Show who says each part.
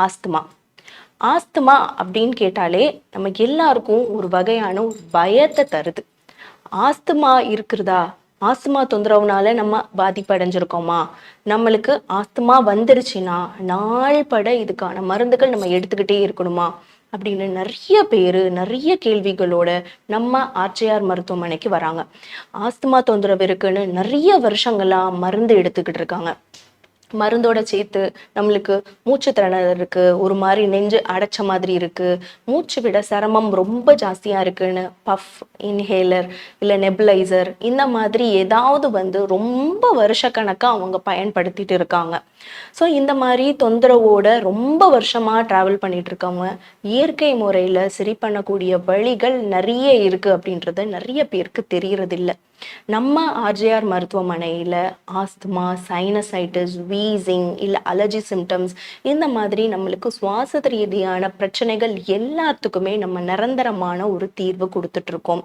Speaker 1: Asthma. Asthma அப்படின்னு கேட்டாலே நமக்கு எல்லாருக்கும் ஒரு வகையான ஒரு பயத்தை தருது. ஆஸ்துமா இருக்கிறதா? ஆஸ்துமா தொந்தரவுனால நம்ம பாதிப்பு அடைஞ்சிருக்கோமா நம்மளுக்கு ஆஸ்துமா வந்துருச்சுன்னா நாள் பட இதுக்கான மருந்துகள் நம்ம எடுத்துக்கிட்டே இருக்கணுமா? அப்படின்னு நிறைய பேர் நிறைய கேள்விகளோட நம்ம ஆர்ஜிஆர் மருத்துவமனைக்கு வராங்க. ஆஸ்துமா தொந்தரவு இருக்குன்னு நிறைய வருஷங்களா மருந்து எடுத்துக்கிட்டு இருக்காங்க. மருந்தோட சேர்த்து நம்மளுக்கு மூச்சு திணறல் இருக்கு. ஒரு மாதிரி நெஞ்சு அடைச்ச மாதிரி இருக்கு. மூச்சு விட சிரமம் ரொம்ப ஜாஸ்தியா இருக்குன்னு பஃப் இன்ஹேலர் இல்லை நெபுலைசர் இந்த மாதிரி ஏதாவது வந்து ரொம்ப வருஷக்கணக்காக அவங்க பயன்படுத்திட்டு இருக்காங்க. ஸோ இந்த மாதிரி தொந்தரவோட ரொம்ப வருஷமா டிராவல் பண்ணிட்டு இருக்கவங்க இயற்கை முறையில சரி பண்ணக்கூடிய வழிகள் நிறைய இருக்கு அப்படின்றது நிறைய பேருக்கு தெரியறதில்லை. நம்ம ஆர்ஜிஆர் மருத்துவமனையில் ஆஸ்துமா சைனசைட்டிஸ் வீசிங் இல்லை அலர்ஜி சிம்டம்ஸ் இந்த மாதிரி நம்மளுக்கு சுவாச ரீதியான பிரச்சனைகள் எல்லாத்துக்குமே நம்ம நிரந்தரமான ஒரு தீர்வு கொடுத்துட்டு இருக்கோம்.